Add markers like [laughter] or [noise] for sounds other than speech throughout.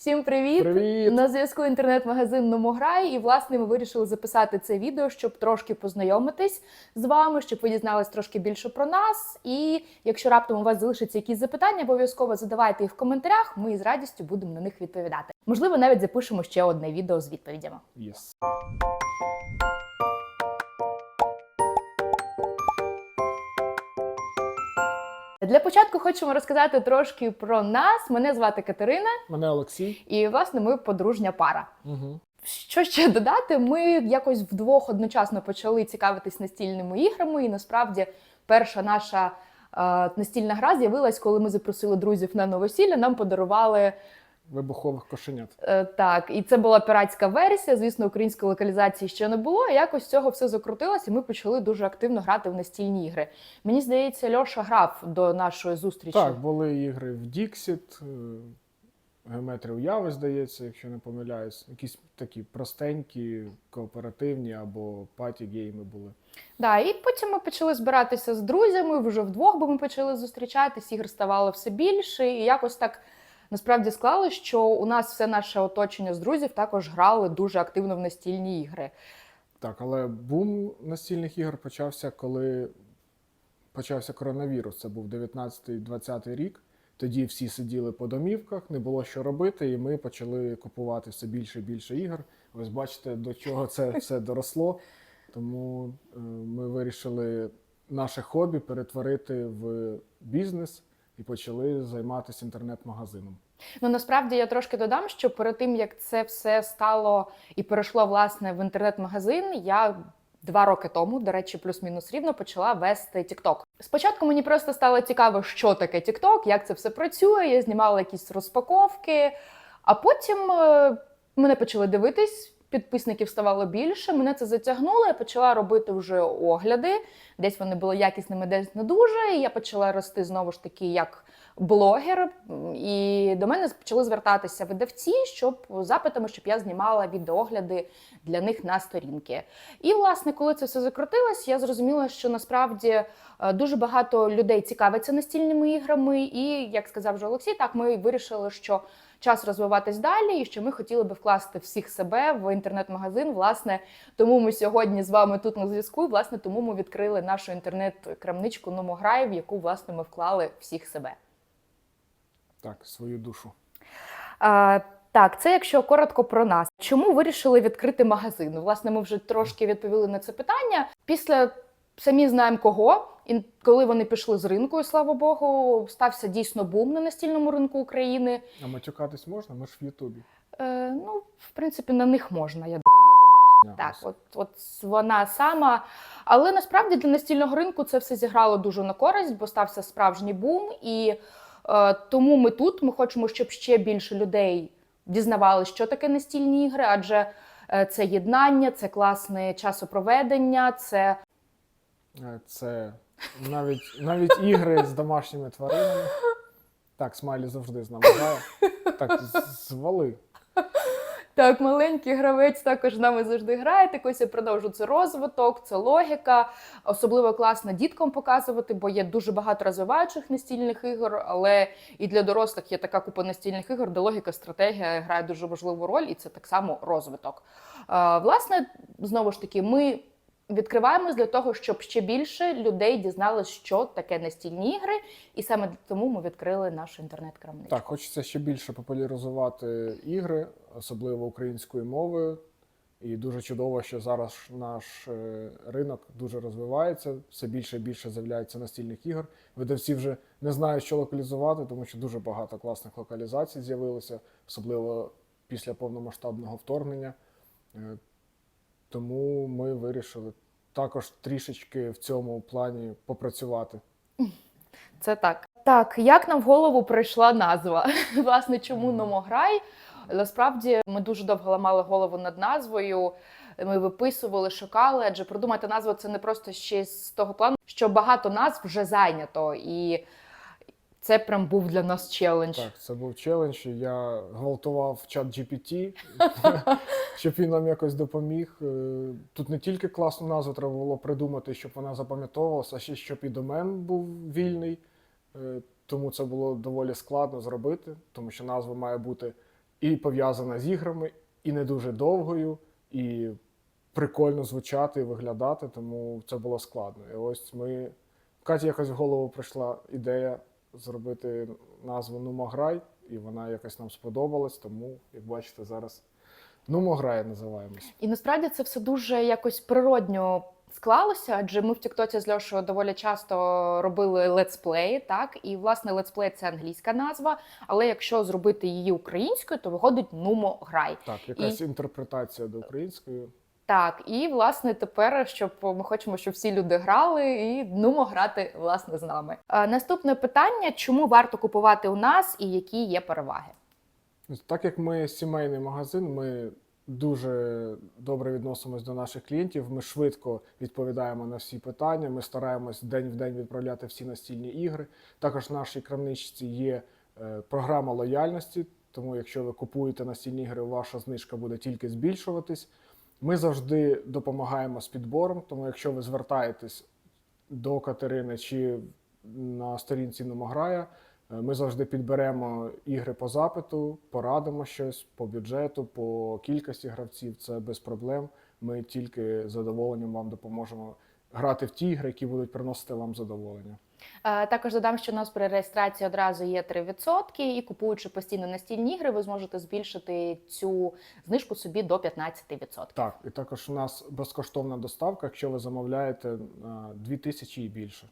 Всім привіт! Привіт! На зв'язку інтернет-магазин Номограй. І власне ми вирішили записати це відео, щоб трошки познайомитись з вами, щоб ви дізнались трошки більше про нас. І якщо раптом у вас залишаться якісь запитання, обов'язково задавайте їх в коментарях. Ми з радістю будемо на них відповідати. Можливо, навіть запишемо ще одне відео з відповідями. Yes. Для початку хочемо розказати трошки про нас. Мене звати Катерина, Мене Олексій. і власне ми подружня пара. Угу. Що ще додати? Ми якось вдвох одночасно почали цікавитись настільними іграми, і насправді перша наша е, настільна гра з'явилась, коли ми запросили друзів на новосілля. Нам подарували Вибухових кошенят. е, так, і це була піратська версія. Звісно, української локалізації ще не було. І якось цього все закрутилось, і ми почали дуже активно грати в настільні ігри. Мені здається, Льоша грав до нашої зустрічі. Так, були ігри в Dixit, е, Геометрія уяви, здається, якщо не помиляюсь. Якісь такі простенькі, кооперативні або паті-гейми були. Да, і потім ми почали збиратися з друзями вже вдвох, бо ми почали зустрічатись, ігр ставало все більше, і якось так насправді склалось, що у нас все наше оточення з друзів також грали дуже активно в настільні ігри. Так, але бум настільних ігор почався, коли почався коронавірус. Це був 19-20 рік. Тоді всі сиділи по домівках, не було що робити, і ми почали купувати все більше і більше ігор. Ви ж бачите, до чого це [laughs] все доросло. Тому е, ми вирішили наше хобі перетворити в бізнес і почали займатися інтернет-магазином. Ну насправді я трошки додам, що перед тим як це все стало і перейшло власне в інтернет-магазин, я два роки тому, до речі, плюс-мінус рівно почала вести TikTok. Спочатку мені просто стало цікаво, що таке TikTok, як це все працює. Я знімала якісь розпаковки, а потім е, мене почали дивитись. Підписників ставало більше, мене це затягнуло. Я почала робити вже огляди. Десь вони були якісними, десь не дуже. І я почала рости знову ж таки як блогер. І до мене почали звертатися видавці, щоб запитами, щоб я знімала відеогляди для них на сторінки. І власне, коли це все закрутилось, я зрозуміла, що насправді е, дуже багато людей цікавиться настільними іграми. І як сказав вже Олексій, так ми вирішили, що час розвиватись далі, і що ми хотіли би вкласти всіх себе в інтернет-магазин. Власне, тому ми сьогодні з вами тут на зв'язку. І, власне, тому ми відкрили нашу інтернет-крамничку Номограй, в яку власне ми вклали всіх себе. Так, свою душу. А, так, це якщо коротко про нас. Чому вирішили відкрити магазин? Власне, ми вже трошки відповіли на це питання. Після самі знаємо кого. І коли вони пішли з ринку, і слава Богу, стався дійсно бум на настільному ринку України. А матюкатись можна? Ми ж в Ютубі. Е, ну, в принципі, на них можна. Я Йобана Так, от, от вона сама. Але насправді для настільного ринку це все зіграло дуже на користь, бо стався справжній бум. І е, тому ми тут. Ми хочемо, щоб ще більше людей дізнавалися, що таке настільні ігри, адже е, це єднання, це класне часопроведення, це Е, Це навіть, навіть ігри з домашніми тваринами. Так, Смайлі завжди з нами грає. Так, звали. Так, маленький гравець також з нами завжди грає. Так ось я продовжу це розвиток, це логіка. Особливо класно діткам показувати, бо є дуже багато розвиваючих настільних ігор, але і для дорослих є така купа настільних ігор, де логіка, стратегія грає дуже важливу роль, і це так само розвиток. Е, Власне, знову ж таки, ми. Відкриваємось для того, щоб ще більше людей дізналось, що таке настільні ігри, і саме тому ми відкрили нашу інтернет-крамничку. Так, хочеться ще більше популяризувати ігри, особливо українською мовою. І дуже чудово, що зараз наш е, ринок дуже розвивається, все більше і більше з'являється настільних ігор. Видавці вже не знають, що локалізувати, тому що дуже багато класних локалізацій з'явилося, особливо після повномасштабного вторгнення. Е, Тому ми вирішили також трішечки в цьому плані попрацювати. Це так. Так, як нам в голову прийшла назва? [laughs] Власне, чому. Номограй? Насправді ми дуже довго ламали голову над назвою. Ми виписували, шукали, адже придумати назву це не просто ще з того плану, що багато назв вже зайнято, і це прям був для нас челендж. Так, це був челендж. і Я гвалтував чат GPT, [laughs] щоб він нам якось допоміг. Е, Тут не тільки класну назву треба було придумати, щоб вона запам'ятовувалася, а ще щоб і домен був вільний. Е, Тому це було доволі складно зробити, тому що назва має бути і пов'язана з іграми, і не дуже довгою, і прикольно звучати і виглядати, тому це було складно. І ось ми. Каті якось в голову прийшла ідея зробити назву Нумограй, і вона якось нам сподобалась, тому, як бачите, зараз Нумограй називаємось. І насправді це все дуже якось природньо склалося, адже ми в Тіктоці з Льошою доволі часто робили летсплеї, так і власне летсплей це англійська назва. Але якщо зробити її українською, то виходить нумо грай. Так, якась інтерпретація до української. Так, і власне тепер, щоб ми хочемо, щоб всі люди грали і нумо грати власне з нами. Е, наступне питання: чому варто купувати у нас і які є переваги? Так як ми сімейний магазин, ми дуже добре відносимось до наших клієнтів. Ми швидко відповідаємо на всі питання. Ми стараємось день в день відправляти всі настільні ігри. Також в нашій крамничці є е, програма лояльності. Тому, якщо ви купуєте настільні ігри, ваша знижка буде тільки збільшуватись. Ми завжди допомагаємо з підбором. Тому, якщо ви звертаєтесь до Катерини чи на сторінці Номограя, Е, Ми завжди підберемо ігри по запиту, порадимо щось по бюджету, по кількості гравців. Це без проблем. Ми тільки задоволенням вам допоможемо грати в ті ігри, які будуть приносити вам задоволення. Е, Також додам, що у нас при реєстрації одразу є 3%, і купуючи постійно настільні ігри, ви зможете збільшити цю знижку собі до 15%. Так, і також у нас безкоштовна доставка, якщо ви замовляєте на 2000 і більше.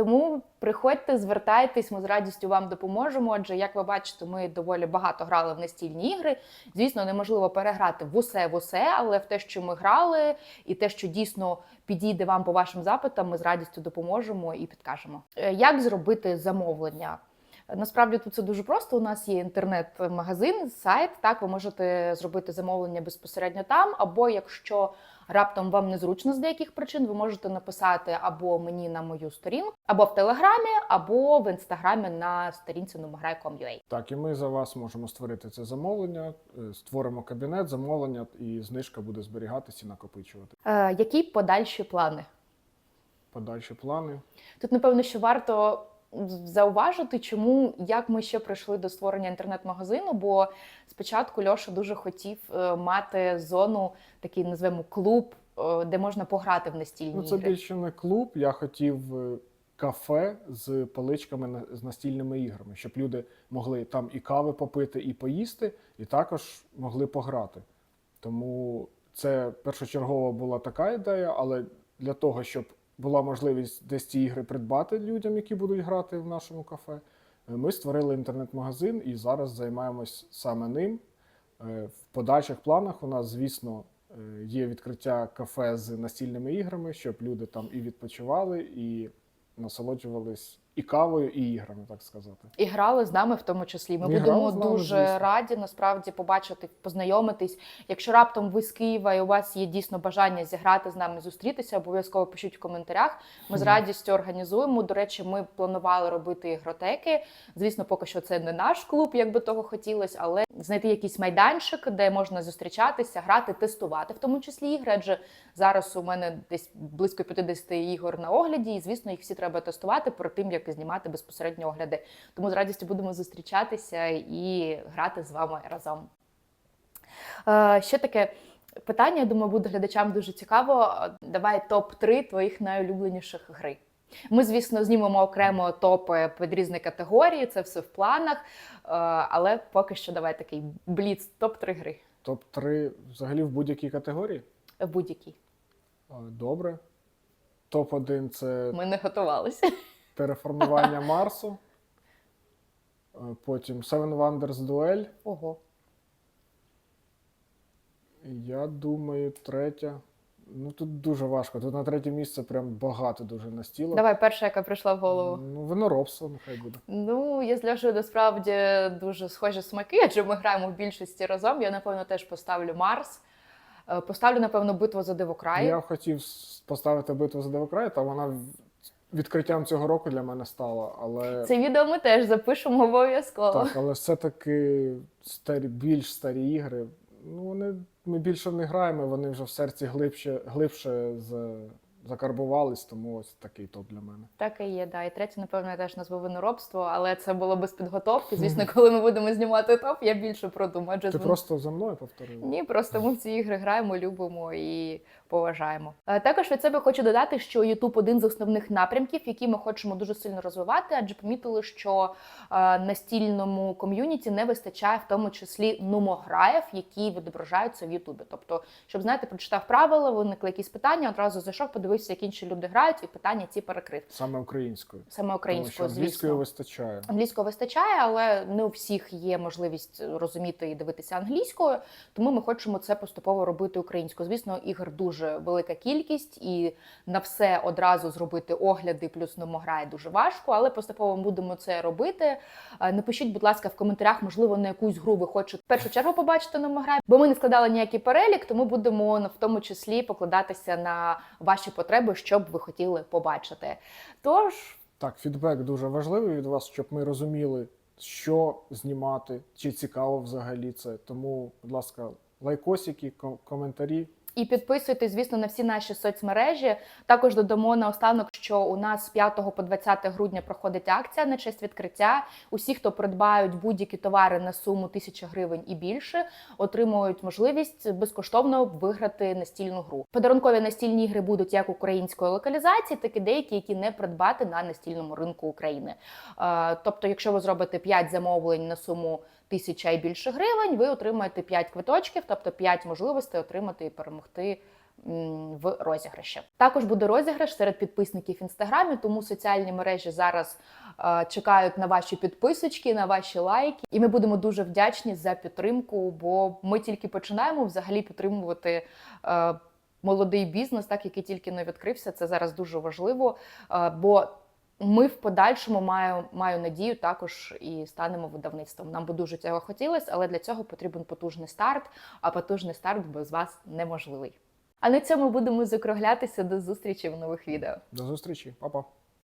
Тому приходьте, звертайтесь, ми з радістю вам допоможемо. Адже, як ви бачите, ми доволі багато грали в настільні ігри. Звісно, неможливо переграти в усе в усе, але в те, що ми грали, і те, що дійсно підійде вам по вашим запитам, ми з радістю допоможемо і підкажемо. Е, Як зробити замовлення? Насправді тут це дуже просто. У нас є інтернет-магазин, сайт. Так, ви можете зробити замовлення безпосередньо там, або якщо раптом вам незручно з деяких причин, ви можете написати або мені на мою сторінку, або в телеграмі, або в інстаграмі на сторінці numagrai.com.ua. Так, і ми за вас можемо створити це замовлення, е, створимо кабінет замовлення, і знижка буде зберігатися і накопичувати. Е, які подальші плани? Подальші плани. Тут, напевно, що варто зауважити, чому як ми ще прийшли до створення інтернет-магазину. Бо спочатку Льоша дуже хотів е, мати зону, такий назвемо клуб, е, де можна пограти в настільні Ну, це ігри. більше не клуб. Я хотів е, кафе з поличками на- з настільними іграми, щоб люди могли там і кави попити, і поїсти, і також могли пограти. Тому це першочергово була така ідея, але для того, щоб була можливість десь ці ігри придбати людям, які будуть грати в нашому кафе, е, ми створили інтернет-магазин і зараз займаємось саме ним. Е, В подальших планах у нас, звісно, е, є відкриття кафе з настільними іграми, щоб люди там і відпочивали, і насолоджувались і кавою, і іграми, так сказати. І грали з нами в тому числі. Ми І грали будемо з нами, дуже звісно. раді насправді побачити, познайомитись. Якщо раптом ви з Києва і у вас є дійсно бажання зіграти з нами, зустрітися, обов'язково пишіть в коментарях. Ми з радістю організуємо. До речі, ми планували робити ігротеки. Звісно, поки що це не наш клуб, як би того хотілося, але знайти якийсь майданчик, де можна зустрічатися, грати, тестувати, в тому числі ігри. Адже зараз у мене десь близько 50 ігор на огляді, і звісно, їх всі треба тестувати перед тим, як знімати безпосередньо огляди. Тому з радістю будемо зустрічатися і грати з вами разом. Е, ще таке питання, я думаю, буде глядачам дуже цікаво. Давай топ-3 твоїх найулюбленіших гри. Ми, звісно, знімемо окремо топи під різні категорії, це все в планах. Е, Але поки що давай такий бліц, топ-3 гри Топ-3 взагалі в будь-якій категорії. в будь-якій. Е, Добре. Топ-1 це Ми не готувалися. [laughs] тереформування Марсу. Е, Потім Seven Wonders Duel. Ого. Я думаю, третя. Ну тут дуже важко. Тут на третє місце прям багато дуже настілок. Давай перша, яка прийшла в голову. Ну, виноробство нехай буде. Ну, я з Льошею насправді дуже схожі смаки, адже ми граємо в більшості разом. Я, напевно, теж поставлю Марс. Е, Поставлю, напевно, битву за Дивокрай. Я хотів поставити битву за Девокрай, та вона відкриттям цього року для мене стала. Але Це відео ми теж запишемо обов'язково. так, але все-таки старі, більш старі ігри. Ну, вони ми більше не граємо, вони вже в серці глибше, глибше з закарбувались, тому ось такий топ для мене. Так і є, да. І третє, напевно, я теж назву виноробство, але це було без підготовки. [laughs] Звісно, коли ми будемо знімати топ, я більше продумаю. Ти з- просто за мною повторила? Ні, просто ми в ці ігри граємо, любимо і поважаємо. Е, Також від себе хочу додати, що YouTube один з основних напрямків, які ми хочемо дуже сильно розвивати, адже помітили, що е, настільному ком'юніті не вистачає в тому числі нумограїв, які відображаються в Ютубі. Тобто, щоб знаєте, прочитав правила, виникли якісь питання, одразу зайшов, подивився, як інші люди грають, і питання ці перекрив. Саме українською. Саме Тому що українською, англійською звісно. вистачає. Англійського вистачає, але не у всіх є можливість розуміти і дивитися англійською. Тому ми хочемо це поступово робити українською. Звісно, ігор дуже велика кількість, і на все одразу зробити огляди плюс номограє дуже важко, але поступово будемо це робити. Е, Напишіть, будь ласка, в коментарях, можливо, на якусь гру ви хочете в першу чергу побачити номограй, бо ми не складали ніякий перелік, тому будемо в тому числі покладатися на ваші потреби, що б ви хотіли побачити. Тож. Так, фідбек дуже важливий від вас, щоб ми розуміли, що знімати, чи цікаво взагалі це. Тому, будь ласка, лайкосики, коментарі. І підписуйтесь, звісно, на всі наші соцмережі. Також додамо наостанок, що у нас з 5 по 20 грудня проходить акція на честь відкриття. Усі, хто придбають будь-які товари на суму 1000 гривень і більше, отримують можливість безкоштовно виграти настільну гру. Подарункові настільні ігри будуть як української локалізації, так і деякі, які не придбати на настільному ринку України. Е, Тобто, якщо ви зробите 5 замовлень на суму тисяча і більше гривень, ви отримаєте 5 квиточків, тобто 5 можливостей отримати і перемогти в розіграші. Також буде розіграш серед підписників інстаграмі, тому соціальні мережі зараз е, чекають на ваші підписочки, на ваші лайки. І ми будемо дуже вдячні за підтримку, бо ми тільки починаємо взагалі підтримувати. Е, Молодий бізнес, так який тільки не відкрився, це зараз дуже важливо. е, Бо ми в подальшому маю, маю надію також і станемо видавництвом. Нам би дуже цього хотілося, але для цього потрібен потужний старт. А потужний старт без вас неможливий. А на цьому будемо закруглятися до зустрічі в нових відео. До зустрічі, Па-па.